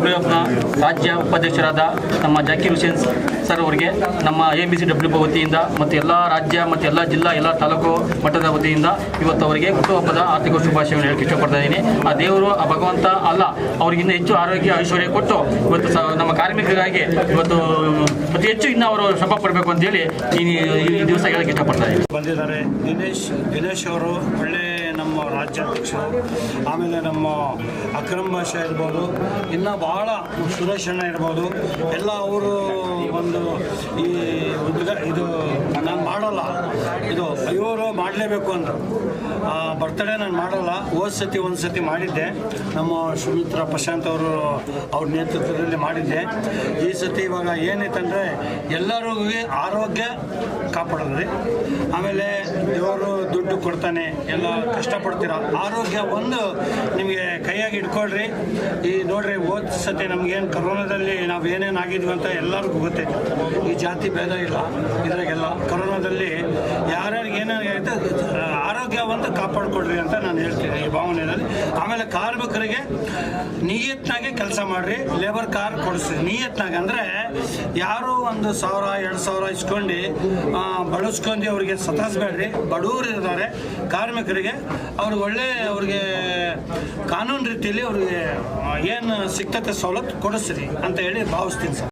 W ಎಫ್ನ ರಾಜ್ಯ ಉಪಾಧ್ಯಕ್ಷರಾದ ನಮ್ಮ ಜಾಕೀರ್ ಹುಸೇನ್ ಸರ್ ಅವರಿಗೆ, ನಮ್ಮ ಎ ಬಿ ಸಿ ಡಬ್ಲ್ಯೂ ವತಿಯಿಂದ ಮತ್ತು ಎಲ್ಲ ರಾಜ್ಯ ಮತ್ತು ಎಲ್ಲ ಜಿಲ್ಲಾ, ಎಲ್ಲ ತಾಲೂಕು ಮಟ್ಟದ ವತಿಯಿಂದ ಇವತ್ತು ಅವರಿಗೆ ಹುಟ್ಟುಹಬ್ಬದ ಆರ್ಥಿಕ ಶುಭಾಶಯವನ್ನು ಹೇಳಕ್ಕೆ ಇಷ್ಟಪಡ್ತಾ ಆ ದೇವರು, ಆ ಭಗವಂತ ಅಲ್ಲ ಅವ್ರಿಗಿನ್ನ ಹೆಚ್ಚು ಆರೋಗ್ಯ ಐಶ್ವರ್ಯ ಕೊಟ್ಟು ಇವತ್ತು ನಮ್ಮ ಕಾರ್ಮಿಕರಿಗಾಗಿ ಇವತ್ತು ಅತಿ ಹೆಚ್ಚು ಇನ್ನೂ ಅವರು ಶ್ರಮ ಪಡಬೇಕು ಅಂತೇಳಿ ಈ ದಿವಸ ಹೇಳಕ್ಕೆ ಇಷ್ಟಪಡ್ತಾ ಇದ್ದೀನಿ. ಬಂದಿದ್ದಾರೆ. ದಿನೇಶ್ ದಿನೇಶ್ ಅವರು ಒಳ್ಳೆ ನಮ್ಮ ರಾಜ್ಯಾಧ್ಯಕ್ಷರು ಆಮೇಲೆ ನಮ್ಮ ಅಕ್ರಮ್ ಭಾಷೆ ಇರ್ಬೋದು, ಇನ್ನು ಸುರೇಶ್ ಅಣ್ಣ ಇರ್ಬೋದು, ಎಲ್ಲ ಅವರು ಒಂದು ಈ ಉದ್ಘಾ ಇದು, ನಾನು ಇದು ಇವರು ಮಾಡಲೇಬೇಕು ಅಂದರು. ಬರ್ತಡೇ ನಾನು ಮಾಡಲ್ಲ, ಹೋದ ಸತಿ ಒಂದು ಸತಿ ಮಾಡಿದ್ದೆ. ನಮ್ಮ ಸುಮಿತ್ರ ಪ್ರಶಾಂತ್ ಅವರು ಅವ್ರ ನೇತೃತ್ವದಲ್ಲಿ ಮಾಡಿದ್ದೆ. ಈ ಸತಿ ಇವಾಗ ಏನೈತಂದರೆ ಎಲ್ಲರಿಗೂ ಆರೋಗ್ಯ ಕಾಪಾಡೋದ್ರಿ ಆಮೇಲೆ ದೇವರು ದುಡ್ಡು ಕೊಡ್ತಾನೆ, ಎಲ್ಲ ಕಷ್ಟಪಡ್ತೀರ? ಆರೋಗ್ಯ ಒಂದು ನಿಮಗೆ ಕೈಯಾಗಿ ಇಟ್ಕೊಳ್ರಿ ಈ ನೋಡ್ರಿ, ಹೋದ ಸತಿ ನಮಗೇನು ಕರೋನಾದಲ್ಲಿ ನಾವು ಏನೇನು ಆಗಿದ್ವಿ ಅಂತ ಎಲ್ಲರಿಗೂ ಗೊತ್ತೈತೆ. ಈ ಜಾತಿ ಭೇದ ಇಲ್ಲ, ಇದ್ರಾಗೆಲ್ಲ ಕರೋನಾದಲ್ಲಿ ಒಂದು ಕಾಪಾಡ್ಕೊಡ್ರಿ ಅಂತ ನಾನು ಹೇಳ್ತೀನಿ ಈ ಭಾವನೆಯಲ್ಲಿ. ಆಮೇಲೆ ಕಾರ್ಮಿಕರಿಗೆ ನಿಯತ್ನಾಗೆ ಕೆಲಸ ಮಾಡ್ರಿ ಲೇಬರ್ ಕಾರ್ ಕೊಡಿಸಿ. ನಿಯತ್ನಾಗ ಅಂದರೆ ಯಾರು ಒಂದು ಸಾವಿರ, ಎರಡು ಸಾವಿರ ಇಸ್ಕೊಂಡು ಬಳಸ್ಕೊಂಡು ಅವ್ರಿಗೆ ಸತಾಯಿಸ್ಬೇಡ್ರಿ. ಬಡವರು ಇದ್ದಾರೆ ಕಾರ್ಮಿಕರಿಗೆ ಅವ್ರಿಗೆ ಒಳ್ಳೆ ಅವ್ರಿಗೆ ಕಾನೂನು ರೀತಿಯಲ್ಲಿ ಅವ್ರಿಗೆ ಏನು ಸಿಗ್ತತೆ ಸವಲತ್ತು ಕೊಡಿಸ್ರಿ ಅಂತ ಹೇಳಿ ಭಾವಿಸ್ತೀನಿ ಸರ್.